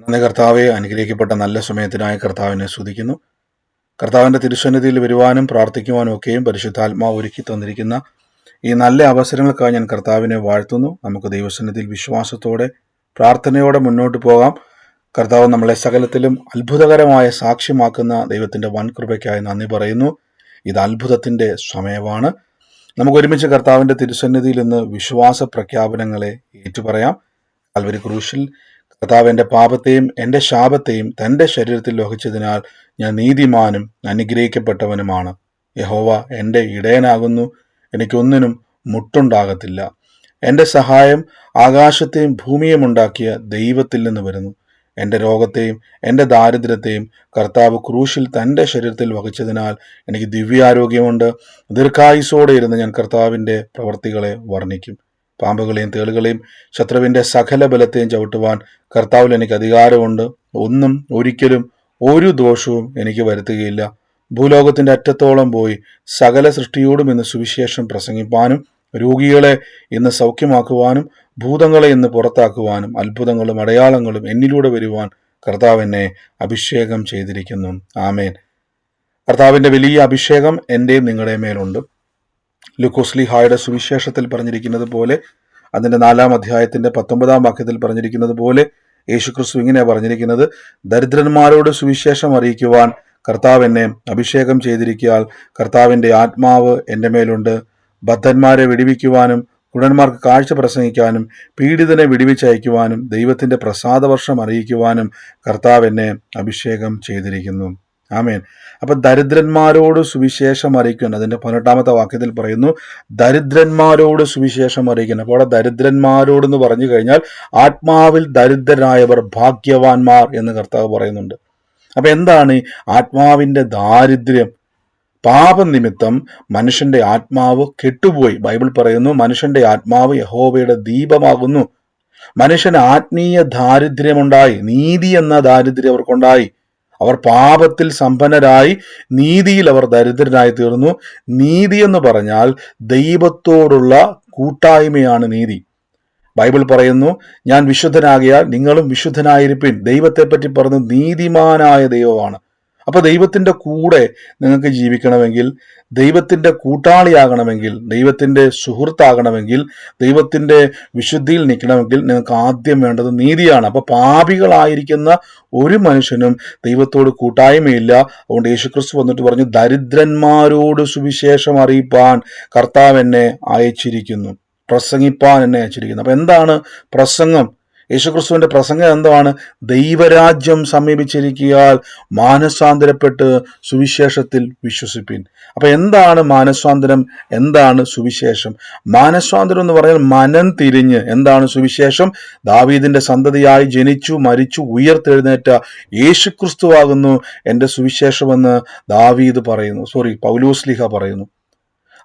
നന്ദി കർത്താവെ അനുഗ്രഹിക്കപ്പെട്ട നല്ല സമയത്തിനായി കർത്താവിനെ സ്തുതിക്കുന്നു. കർത്താവിന്റെ തിരുസന്നിധിയിൽ വരുവാനും പ്രാർത്ഥിക്കുവാനും ഒക്കെയും പരിശുദ്ധാത്മാവ് ഒരുക്കി തന്നിരിക്കുന്ന ഈ നല്ല അവസരങ്ങൾക്കായി ഞാൻ കർത്താവിനെ വാഴ്ത്തുന്നു. നമുക്ക് ദൈവസന്നിധിയിൽ വിശ്വാസത്തോടെ പ്രാർത്ഥനയോടെ മുന്നോട്ട് പോകാം. കർത്താവ് നമ്മളെ സകലത്തിലും അത്ഭുതകരമായ സാക്ഷ്യമാക്കുന്ന ദൈവത്തിന്റെ വൻകൃപയ്ക്കായി നന്ദി പറയുന്നു. ഇത് അത്ഭുതത്തിന്റെ സമയമാണ്. നമുക്ക് ഒരുമിച്ച് കർത്താവിന്റെ തിരുസന്നിധിയിൽ നിന്ന് വിശ്വാസ പ്രഖ്യാപനങ്ങളെ ഏറ്റുപറയാം. കൽവരി ക്രൂശിൽ കർത്താവ് എന്റെ പാപത്തെയും എന്റെ ശാപത്തെയും തന്റെ ശരീരത്തിൽ വഹിച്ചതിനാൽ ഞാൻ നീതിമാനും അനുഗ്രഹിക്കപ്പെട്ടവനുമാണ്. യഹോവ എന്റെ ഇടയനാകുന്നു. എനിക്കൊന്നിനും മുട്ടുണ്ടാകത്തില്ല. എന്റെ സഹായം ആകാശത്തെയും ഭൂമിയും ഉണ്ടാക്കിയ ദൈവത്തിൽ നിന്ന് വരുന്നു. എന്റെ രോഗത്തെയും എന്റെ ദാരിദ്ര്യത്തെയും കർത്താവ് ക്രൂശിൽ തന്റെ ശരീരത്തിൽ വഹിച്ചതിനാൽ എനിക്ക് ദിവ്യാരോഗ്യമുണ്ട്. ദീർഘായുസോടെ ഇരുന്ന് ഞാൻ കർത്താവിന്റെ പ്രവർത്തികളെ വർണിക്കും. പാമ്പുകളെയും തേളുകളെയും ശത്രുവിന്റെ സകല ബലത്തെയും ചവിട്ടുവാൻ കർത്താവിൽ എനിക്ക് അധികാരമുണ്ട്. ഒന്നും ഒരിക്കലും ഒരു ദോഷവും എനിക്ക് വരുത്തുകയില്ല. ഭൂലോകത്തിന്റെ അറ്റത്തോളം പോയി സകല സൃഷ്ടിയോടും ഇന്ന് സുവിശേഷം പ്രസംഗിപ്പാനും രോഗികളെ ഇന്ന് സൗഖ്യമാക്കുവാനും ഭൂതങ്ങളെ ഇന്ന് പുറത്താക്കുവാനും അത്ഭുതങ്ങളും അടയാളങ്ങളും എന്നിലൂടെ വരുവാൻ കർത്താവ് എന്നെ അഭിഷേകം ചെയ്തിരിക്കുന്നു. ആമേൻ. കർത്താവിന്റെ വലിയ അഭിഷേകം എന്റെയും നിങ്ങളുടെ മേലുണ്ട്. ലുക്കോസ്ലി ഹായുടെ സുവിശേഷത്തിൽ പറഞ്ഞിരിക്കുന്നത് പോലെ അതിന്റെ നാലാം അധ്യായത്തിന്റെ പത്തൊമ്പതാം വാക്യത്തിൽ പറഞ്ഞിരിക്കുന്നത് പോലെ യേശുക്രിസ്തു ഇങ്ങനെ പറഞ്ഞിരിക്കുന്നത് ദരിദ്രന്മാരോട് സുവിശേഷം അറിയിക്കുവാൻ കർത്താവ് എന്നെ അഭിഷേകം ചെയ്തിരിക്കാൽ കർത്താവിന്റെ ആത്മാവ് എന്റെ മേലുണ്ട്. ബദ്ധന്മാരെ വെടിവിക്കുവാനും കുടന്മാർക്ക് കാഴ്ച പ്രസംഗിക്കാനും പീഡിതനെ വിടിവിച്ചയക്കുവാനും ദൈവത്തിന്റെ പ്രസാദവർഷം അറിയിക്കുവാനും കർത്താവ് എന്നെ അഭിഷേകം ചെയ്തിരിക്കുന്നു. ആമേൻ. അപ്പൊ ദരിദ്രന്മാരോട് സുവിശേഷം അറിയിക്കുന്നു അതിന്റെ പതിനെട്ടാമത്തെ വാക്യത്തിൽ പറയുന്നു ദരിദ്രന്മാരോട് സുവിശേഷം അറിയിക്കുന്നു അപ്പോൾ അവിടെ ദരിദ്രന്മാരോട് എന്ന് പറഞ്ഞു കഴിഞ്ഞാൽ ആത്മാവിൽ ദരിദ്രനായവർ ഭാഗ്യവാന്മാർ എന്ന് കർത്താവ് പറയുന്നുണ്ട്. അപ്പൊ എന്താണ് ആത്മാവിന്റെ ദാരിദ്ര്യം? പാപനിമിത്തം മനുഷ്യന്റെ ആത്മാവ് കെട്ടുപോയി. ബൈബിൾ പറയുന്നു മനുഷ്യന്റെ ആത്മാവ് യഹോവയുടെ ദീപമാകുന്നു. മനുഷ്യന് ആത്മീയ ദാരിദ്ര്യമുണ്ടായി നീതി എന്ന ദാരിദ്ര്യം അവർക്കുണ്ടായി. അവർ പാപത്തിൽ സമ്പന്നരായി നീതിയിൽ അവർ ദരിദ്രരായി തീർന്നു. നീതി എന്ന് പറഞ്ഞാൽ ദൈവത്തോടുള്ള കൂട്ടായ്മയാണ് നീതി. ബൈബിൾ പറയുന്നു ഞാൻ വിശുദ്ധനാകിയാൽ നിങ്ങളും വിശുദ്ധനായിരിപ്പിൻ. ദൈവത്തെപ്പറ്റി പറഞ്ഞു നീതിമാനായ ദൈവമാണ്. അപ്പൊ ദൈവത്തിന്റെ കൂടെ നിങ്ങൾക്ക് ജീവിക്കണമെങ്കിൽ ദൈവത്തിന്റെ കൂട്ടാളിയാകണമെങ്കിൽ ദൈവത്തിന്റെ സുഹൃത്താകണമെങ്കിൽ ദൈവത്തിന്റെ വിശുദ്ധിയിൽ നിൽക്കണമെങ്കിൽ നിങ്ങൾക്ക് ആദ്യം വേണ്ടത് നീതിയാണ്. അപ്പൊ പാപികളായിരിക്കുന്ന ഒരു മനുഷ്യനും ദൈവത്തോട് കൂട്ടായ്മയില്ല. അതുകൊണ്ട് യേശുക്രിസ്തു വന്നിട്ട് പറഞ്ഞു ദരിദ്രന്മാരോട് സുവിശേഷം അറിയിപ്പാൻ കർത്താവ് എന്നെ അയച്ചിരിക്കുന്നു. പ്രസംഗിപ്പാൻ എന്നെ അയച്ചിരിക്കുന്നു. അപ്പൊ എന്താണ് പ്രസംഗം? യേശുക്രിസ്തുവിന്റെ പ്രസംഗം എന്താണ്? ദൈവരാജ്യം സമീപിച്ചിരിക്കിയാൽ മാനസാന്തരപ്പെട്ട് സുവിശേഷത്തിൽ വിശ്വസിപ്പിൻ. അപ്പൊ എന്താണ് മാനസാന്തരം? എന്താണ് സുവിശേഷം? മാനസാന്തരം എന്ന് പറഞ്ഞാൽ മനം തിരിഞ്ഞ് എന്താണ് സുവിശേഷം? ദാവീദിന്റെ സന്തതിയായി ജനിച്ചു മരിച്ചു ഉയർത്തെഴുന്നേറ്റ യേശുക്രിസ്തുവാകുന്നു എന്റെ സുവിശേഷമെന്ന് ദാവീദ് പറയുന്നു. സോറി പൗലൂസ്ലിഹ പറയുന്നു.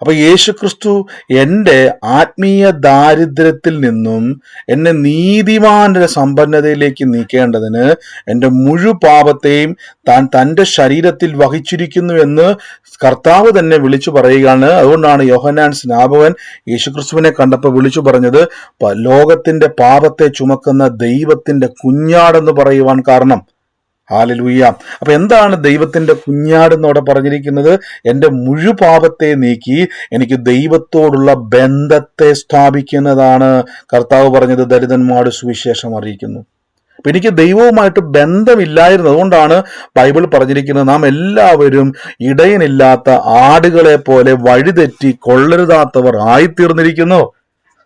അപ്പൊ യേശുക്രിസ്തു എന്റെ ആത്മീയ ദാരിദ്ര്യത്തിൽ നിന്നും എന്നെ നീതിമാന്റെ സമ്പന്നതയിലേക്ക് നീക്കേണ്ടതിന് എന്റെ മുഴു പാപത്തെയും താൻ തന്റെ ശരീരത്തിൽ വഹിച്ചിരിക്കുന്നു എന്ന് കർത്താവ് തന്നെ വിളിച്ചു പറയുകയാണ്. അതുകൊണ്ടാണ് യോഹനാൻ സ്നാപകൻ യേശുക്രിസ്തുവിനെ കണ്ടപ്പോൾ വിളിച്ചു പറഞ്ഞത് ലോകത്തിന്റെ പാപത്തെ ചുമക്കുന്ന ദൈവത്തിന്റെ കുഞ്ഞാടെന്ന് പറയുവാൻ കാരണം. ഹാലലൂയ. അപ്പൊ എന്താണ് ദൈവത്തിന്റെ കുഞ്ഞാട് എന്നോടെ പറഞ്ഞിരിക്കുന്നത്? എന്റെ മുഴുപാപത്തെ നീക്കി എനിക്ക് ദൈവത്തോടുള്ള ബന്ധത്തെ സ്ഥാപിക്കുന്നതാണ്. കർത്താവ് പറഞ്ഞത് ദരിദ്രന്മാരുടെ സുവിശേഷം അറിയിക്കുന്നു. അപ്പൊ എനിക്ക് ദൈവവുമായിട്ട് ബന്ധമില്ലായിരുന്നു. അതുകൊണ്ടാണ് ബൈബിൾ പറഞ്ഞിരിക്കുന്നത് നാം എല്ലാവരും ഇടയനില്ലാത്ത ആടുകളെ പോലെ വഴിതെറ്റി കൊള്ളരുതാത്തവർ ആയിത്തീർന്നിരിക്കുന്നു.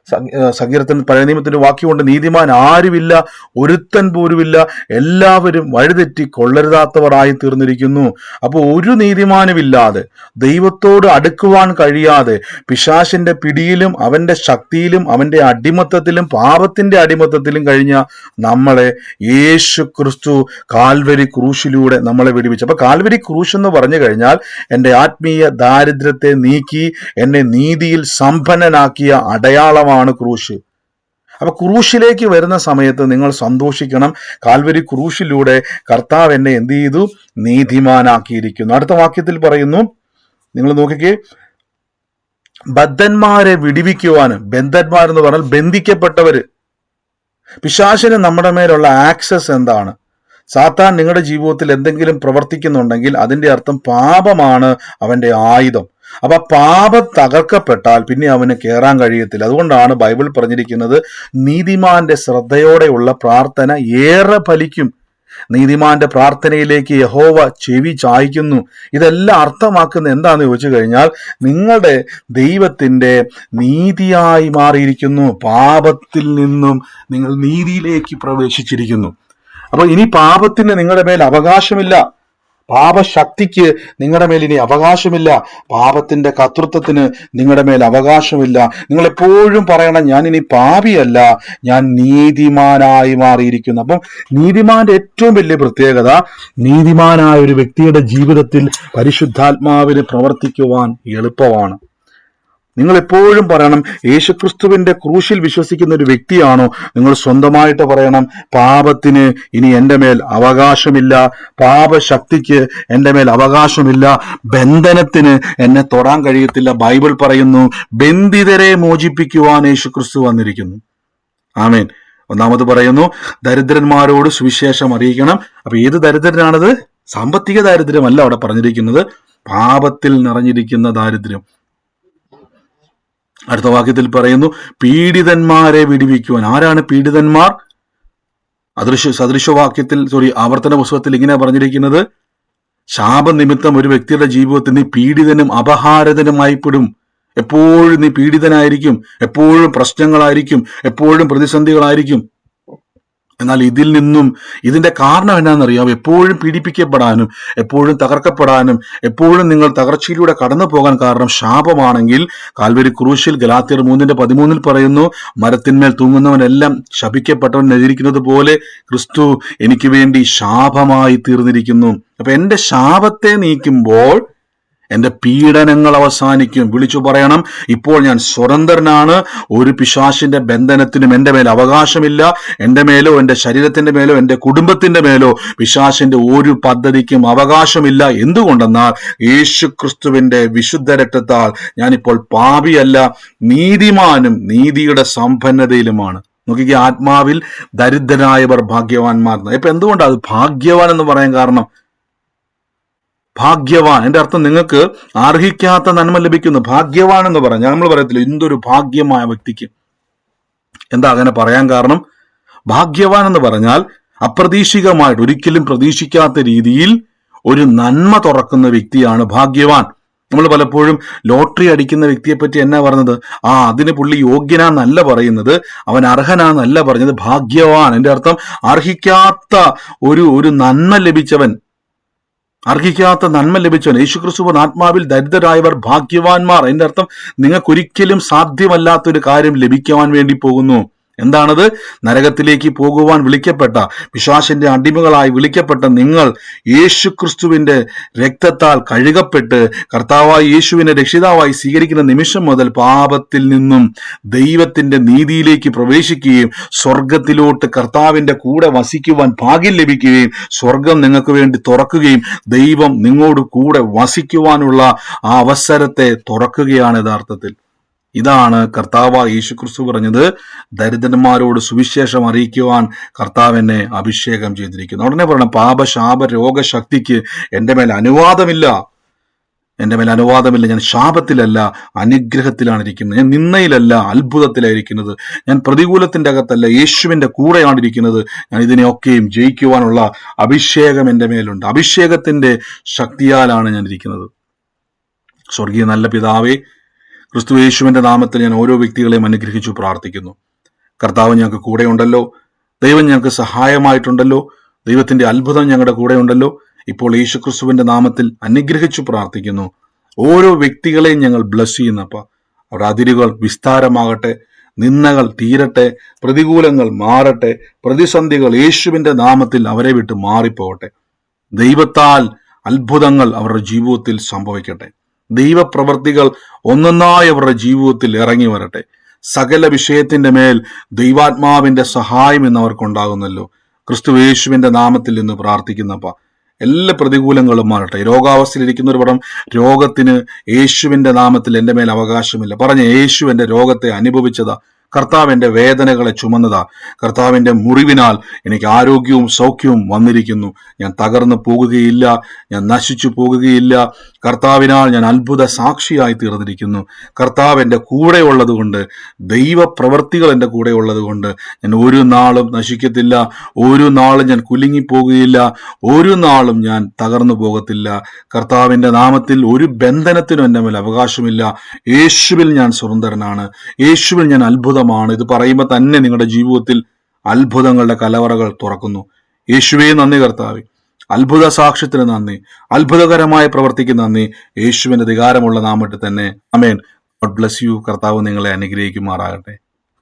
സങ്കീർത്തൻ പഴയ നിയമത്തിന്റെ വാക്യമുണ്ട് നീതിമാൻ ആരുമില്ല ഒരുത്തൻ പോലുമില്ല എല്ലാവരും വഴിതെറ്റി കൊള്ളരുതാത്തവരായി തീർന്നിരിക്കുന്നു. അപ്പോൾ ഒരു നീതിമാനുമില്ലാതെ ദൈവത്തോട് അടുക്കുവാൻ കഴിയാതെ പിശാശിന്റെ പിടിയിലും അവന്റെ ശക്തിയിലും അവന്റെ അടിമത്തത്തിലും പാപത്തിന്റെ അടിമത്തത്തിലും കഴിഞ്ഞ നമ്മളെ യേശു ക്രിസ്തു കാൽവരി ക്രൂശിലൂടെ നമ്മളെ വിടിവിച്ചു. അപ്പൊ കാൽവരി ക്രൂശ് എന്ന് പറഞ്ഞു കഴിഞ്ഞാൽ എന്റെ ആത്മീയ ദാരിദ്ര്യത്തെ നീക്കി എന്നെ നീതിയിൽ സമ്പന്നനാക്കിയ അടയാളമാണ് ക്രൂശ്. അപ്പൊ ക്രൂശിലേക്ക് വരുന്ന സമയത്ത് നിങ്ങൾ സന്തോഷിക്കണം. കാൽവരി ക്രൂശിലൂടെ കർത്താവ് എന്നെ എന്ത് ചെയ്തു? നീതിമാനാക്കിയിരിക്കുന്നു. അടുത്ത വാക്യത്തിൽ പറയുന്നു നിങ്ങൾ നോക്കിക്കേ ബദ്ധന്മാരെ വിടിവിക്കുവാനും ബന്ധന്മാരെന്ന് പറഞ്ഞാൽ ബന്ധിക്കപ്പെട്ടവര്. പിശാശിന് നമ്മുടെ മേലുള്ള ആക്സസ് എന്താണ്? സാത്താൻ നിങ്ങളുടെ ജീവിതത്തിൽ എന്തെങ്കിലും പ്രവർത്തിക്കുന്നുണ്ടെങ്കിൽ അതിന്റെ അർത്ഥം പാപമാണ് അവന്റെ ആയുധം. അപ്പൊ പാപം തകർക്കപ്പെട്ടാൽ പിന്നെ അവന് കയറാൻ കഴിയത്തില്ല. അതുകൊണ്ടാണ് ബൈബിൾ പറഞ്ഞിരിക്കുന്നത് നീതിമാന്റെ ശ്രദ്ധയോടെയുള്ള പ്രാർത്ഥന ഏറെ ഫലിക്കും. നീതിമാന്റെ പ്രാർത്ഥനയിലേക്ക് യഹോവ ചെവി ചായ്ക്കുന്നു. ഇതെല്ലാം അർത്ഥമാക്കുന്ന എന്താണെന്ന് ചോദിച്ചു കഴിഞ്ഞാൽ നിങ്ങളുടെ ദൈവത്തിന്റെ നീതിയായി മാറിയിരിക്കുന്നു. പാപത്തിൽ നിന്നും നിങ്ങൾ നീതിയിലേക്ക് പ്രവേശിച്ചിരിക്കുന്നു. അപ്പോൾ ഇനി പാപത്തിന് നിങ്ങളുടെ മേൽ അവകാശമില്ല. പാപശക്തിക്ക് നിങ്ങളുടെ മേൽ ഇനി അവകാശമില്ല. പാപത്തിന്റെ കർത്തൃത്വത്തിന് നിങ്ങളുടെ മേൽ അവകാശമില്ല. നിങ്ങൾ എപ്പോഴും പറയണം ഞാൻ ഇനി പാപിയല്ല ഞാൻ നീതിമാനായി മാറിയിരിക്കുന്നു. അപ്പം നീതിമാന്റെ ഏറ്റവും വലിയ പ്രത്യേകത നീതിമാനായ ഒരു വ്യക്തിയുടെ ജീവിതത്തിൽ പരിശുദ്ധാത്മാവിന് പ്രവർത്തിക്കുവാൻ എളുപ്പമാണ്. നിങ്ങൾ എപ്പോഴും പറയണം യേശുക്രിസ്തുവിന്റെ ക്രൂശിൽ വിശ്വസിക്കുന്ന ഒരു വ്യക്തിയാണോ? നിങ്ങൾ സ്വന്തമായിട്ട് പറയണം പാപത്തിന് ഇനി എന്റെ മേൽ അവകാശമില്ല പാപശക്തിക്ക് എന്റെ മേൽ അവകാശമില്ല ബന്ധനത്തിന് എന്നെ തൊടാൻ കഴിയത്തില്ല. ബൈബിൾ പറയുന്നു ബന്ധിതരെ മോചിപ്പിക്കുവാൻ യേശുക്രിസ്തു വന്നിരിക്കുന്നു. ആമേൻ. ഒന്നാമത് പറയുന്നു ദരിദ്രന്മാരോട് സുവിശേഷം അറിയിക്കണം. അപ്പൊ ഏത് ദരിദ്രനാണത്? സാമ്പത്തിക ദാരിദ്ര്യമല്ല അവിടെ പറഞ്ഞിരിക്കുന്നത്. പാപത്തിൽ നിറഞ്ഞിരിക്കുന്ന ദാരിദ്ര്യം. അടുത്ത വാക്യത്തിൽ പറയുന്നു പീഡിതന്മാരെ വിടിവിക്കുവാൻ. ആരാണ് പീഡിതന്മാർ? അദൃശ്യ സദൃശവാക്യത്തിൽ സോറി ആവർത്തന പുസ്തകത്തിൽ ഇങ്ങനെ പറഞ്ഞിരിക്കുന്നത് ശാപനിമിത്തം ഒരു വ്യക്തിയുടെ ജീവിതത്തിൽ നീ പീഡിതനും അപഹാരതനുമായിപ്പെടും എപ്പോഴും നീ പീഡിതനായിരിക്കും എപ്പോഴും പ്രശ്നങ്ങളായിരിക്കും എപ്പോഴും പ്രതിസന്ധികളായിരിക്കും. എന്നാൽ ഇതിൽ നിന്നും ഇതിന്റെ കാരണം എന്നാണെന്നറിയാം എപ്പോഴും പീഡിപ്പിക്കപ്പെടാനും എപ്പോഴും തകർക്കപ്പെടാനും എപ്പോഴും നിങ്ങൾ തകർച്ചയിലൂടെ കടന്നു പോകാൻ കാരണം ശാപമാണെങ്കിൽ കാൽവരി ക്രൂശിൽ ഗലാത്തിയർ മൂന്നിന്റെ പതിമൂന്നിൽ പറയുന്നു മരത്തിന്മേൽ തൂങ്ങുന്നവനെല്ലാം ശപിക്കപ്പെട്ടവൻ നെതിരിക്കുന്നത് പോലെ ക്രിസ്തു എനിക്ക് വേണ്ടി ശാപമായി തീർന്നിരിക്കുന്നു. അപ്പൊ എന്റെ ശാപത്തെ നീക്കുമ്പോൾ എന്റെ പീഡനങ്ങൾ അവസാനിക്കും. വിളിച്ചു പറയണം. ഇപ്പോൾ ഞാൻ സ്വതന്ത്രനാണ്. ഒരു പിശാശിന്റെ ബന്ധനത്തിനും എന്റെ മേൽ അവകാശമില്ല. എന്റെ മേലോ എന്റെ ശരീരത്തിന്റെ മേലോ എന്റെ കുടുംബത്തിന്റെ മേലോ പിശാശിന്റെ ഒരു പദ്ധതിക്കും അവകാശമില്ല. എന്തുകൊണ്ടെന്നാൽ യേശു ക്രിസ്തുവിന്റെ വിശുദ്ധ രക്തത്താൽ ഞാനിപ്പോൾ പാപിയല്ല നീതിമാനും നീതിയുടെ സമ്പന്നതയിലുമാണ്. നോക്കിക്കുക ആത്മാവിൽ ദരിദ്രനായവർ ഭാഗ്യവാന്മാർ. ഇപ്പൊ എന്തുകൊണ്ടാണ് അത് ഭാഗ്യവാൻ എന്ന് പറയാൻ കാരണം? ഭാഗ്യവാൻ. എന്റെ അർത്ഥം നിങ്ങൾക്ക് അർഹിക്കാത്ത നന്മ ലഭിക്കുന്നു. ഭാഗ്യവാൻ എന്ന് പറഞ്ഞാൽ നമ്മൾ പറയത്തില്ല എന്തൊരു ഭാഗ്യമായ വ്യക്തിക്ക്. എന്താ അങ്ങനെ പറയാൻ കാരണം? ഭാഗ്യവാൻ എന്ന് പറഞ്ഞാൽ അപ്രതീക്ഷിതമായിട്ട് ഒരിക്കലും പ്രതീക്ഷിക്കാത്ത രീതിയിൽ ഒരു നന്മ തുറക്കുന്ന വ്യക്തിയാണ് ഭാഗ്യവാൻ. നമ്മൾ പലപ്പോഴും ലോട്ടറി അടിക്കുന്ന വ്യക്തിയെ പറ്റി എന്നാ പറഞ്ഞത്? ആ അതിന് പുള്ളി യോഗ്യനാന്നല്ല പറയുന്നത്. അവൻ അർഹനാന്നല്ല പറഞ്ഞത്. ഭാഗ്യവാൻ. എന്റെ അർത്ഥം അർഹിക്കാത്ത ഒരു ഒരു നന്മ ലഭിച്ചവൻ അർഹിക്കാത്ത നന്മ ലഭിച്ചവൻ യേശുക്രിസ്തുവൻ ആത്മാവിൽ ദരിദ്രരായവർ ഭാഗ്യവാന്മാർ. എന്റെ അർത്ഥം നിങ്ങൾക്കൊരിക്കലും സാധ്യമല്ലാത്തൊരു കാര്യം ലഭിക്കുവാൻ വേണ്ടി പോകുന്നു. എന്താണത്? നരകത്തിലേക്ക് പോകുവാൻ വിളിക്കപ്പെട്ട പിശാശിന്റെ അടിമകളായി വിളിക്കപ്പെട്ട നിങ്ങൾ യേശു ക്രിസ്തുവിന്റെ രക്തത്താൽ കഴുകപ്പെട്ട് കർത്താവായി യേശുവിനെ രക്ഷിതാവായി സ്വീകരിക്കുന്ന നിമിഷം മുതൽ പാപത്തിൽ നിന്നും ദൈവത്തിന്റെ നീതിയിലേക്ക് പ്രവേശിക്കുകയും സ്വർഗത്തിലോട്ട് കർത്താവിന്റെ കൂടെ വസിക്കുവാൻ ഭാഗ്യം ലഭിക്കുകയും സ്വർഗം നിങ്ങൾക്ക് വേണ്ടി തുറക്കുകയും ദൈവം നിങ്ങളോട് കൂടെ വസിക്കുവാനുള്ള ആ അവസരത്തെ തുറക്കുകയാണ് യഥാർത്ഥത്തിൽ. ഇതാണ് കർത്താവ് യേശുക്രിസ്തു പറഞ്ഞത് ദരിദ്രന്മാരോട് സുവിശേഷം അറിയിക്കുവാൻ കർത്താവ് എന്നെ അഭിഷേകം ചെയ്തിരിക്കുന്നു. ഉടനെ പറയണം പാപശാപ രോഗശക്തിക്ക് എന്റെ മേൽ അനുവാദമില്ല. എന്റെ മേൽ അനുവാദമില്ല. ഞാൻ ശാപത്തിലല്ല അനുഗ്രഹത്തിലാണ് ഇരിക്കുന്നത്. ഞാൻ നിന്നയിലല്ല അത്ഭുതത്തിലായിരിക്കുന്നത് ഞാൻ പ്രതികൂലത്തിന്റെ അകത്തല്ല യേശുവിന്റെ കൂടെയാണ് ഇരിക്കുന്നത്. ഞാൻ ഇതിനെയൊക്കെയും ജയിക്കുവാനുള്ള അഭിഷേകം എന്റെ മേലുണ്ട്. അഭിഷേകത്തിന്റെ ശക്തിയാലാണ് ഞാൻ ഇരിക്കുന്നത്. സ്വർഗീയ നല്ല പിതാവേ ക്രിസ്തു യേശുവിന്റെ നാമത്തിൽ ഞാൻ ഓരോ വ്യക്തികളെയും അനുഗ്രഹിച്ചു പ്രാർത്ഥിക്കുന്നു. കർത്താവ് ഞങ്ങൾക്ക് കൂടെയുണ്ടല്ലോ. ദൈവം ഞങ്ങൾക്ക് സഹായമായിട്ടുണ്ടല്ലോ. ദൈവത്തിന്റെ അത്ഭുതം ഞങ്ങളുടെ കൂടെ ഉണ്ടല്ലോ ഇപ്പോൾ യേശു ക്രിസ്തുവിന്റെ നാമത്തിൽ അനുഗ്രഹിച്ചു പ്രാർത്ഥിക്കുന്നു. ഓരോ വ്യക്തികളെയും ഞങ്ങൾ ബ്ലസ് ചെയ്യുന്നപ്പ അവരുടെ അതിരുകൾ വിസ്താരമാകട്ടെ നിന്നകൾ തീരട്ടെ പ്രതികൂലങ്ങൾ മാറട്ടെ പ്രതിസന്ധികൾ യേശുവിന്റെ നാമത്തിൽ അവരെ വിട്ട് മാറിപ്പോകട്ടെ. ദൈവത്താൽ അത്ഭുതങ്ങൾ അവരുടെ ജീവിതത്തിൽ സംഭവിക്കട്ടെ. ദൈവപ്രവർത്തികൾ ഒന്നൊന്നായി അവരുടെ ജീവിതത്തിൽ ഇറങ്ങി വരട്ടെ. സകല വിഷയത്തിന്റെ മേൽ ദൈവാത്മാവിന്റെ സഹായം എന്ന് അവർക്കുണ്ടാകുന്നല്ലോ. ക്രിസ്തു യേശുവിന്റെ നാമത്തിൽ നിന്ന് പ്രാർത്ഥിക്കുന്നപ്പ എല്ലാ പ്രതികൂലങ്ങളും മാറട്ടെ. രോഗാവസ്ഥയിലിരിക്കുന്നവർ പടം രോഗത്തിന് യേശുവിന്റെ നാമത്തിൽ എന്റെ മേൽ അവകാശമില്ല. പറഞ്ഞ യേശു എന്റെ രോഗത്തെ അനുഭവിച്ചതാ. കർത്താവിന്റെ വേദനകളെ ചുമന്നതാ. കർത്താവിന്റെ മുറിവിനാൽ എനിക്ക് ആരോഗ്യവും സൗഖ്യവും വന്നിരിക്കുന്നു. ഞാൻ തകർന്നു പോകുകയില്ല. ഞാൻ നശിച്ചു പോകുകയില്ല. കർത്താവിനാൽ ഞാൻ അത്ഭുത സാക്ഷിയായി തീർന്നിരിക്കുന്നു. കർത്താവ് എന്റെ കൂടെ ഉള്ളതുകൊണ്ട് ദൈവ പ്രവർത്തികൾ എന്റെ കൂടെ ഉള്ളതുകൊണ്ട് ഞാൻ ഒരു നാളും നശിക്കത്തില്ല ഒരു നാളും ഞാൻ കുലുങ്ങിപ്പോകുകയില്ല ഒരു നാളും ഞാൻ തകർന്നു പോകത്തില്ല. കർത്താവിന്റെ നാമത്തിൽ ഒരു ബന്ധനത്തിനും എന്റെ മേൽ അവകാശമില്ല. യേശുവിൽ ഞാൻ സ്വതന്ത്രനാണ്. യേശുവിൽ ഞാൻ അത്ഭുതമാണ്. ഇത് പറയുമ്പോൾ തന്നെ നിങ്ങളുടെ ജീവിതത്തിൽ അത്ഭുതങ്ങളുടെ കലവറകൾ തുറക്കുന്നു. യേശുവേ നന്ദി കർത്താവെ. അത്ഭുത സാക്ഷ്യത്തിന് നന്ദി. അത്ഭുതകരമായ പ്രവർത്തിക്ക് നന്ദി. യേശുവിന്റെ അധികാരമുള്ള നാമത്തിൽ തന്നെ. അമേൻ ഗോഡ് ബ്ലസ് യു. കർത്താവ് നിങ്ങളെ അനുഗ്രഹിക്കുമാറാകട്ടെ.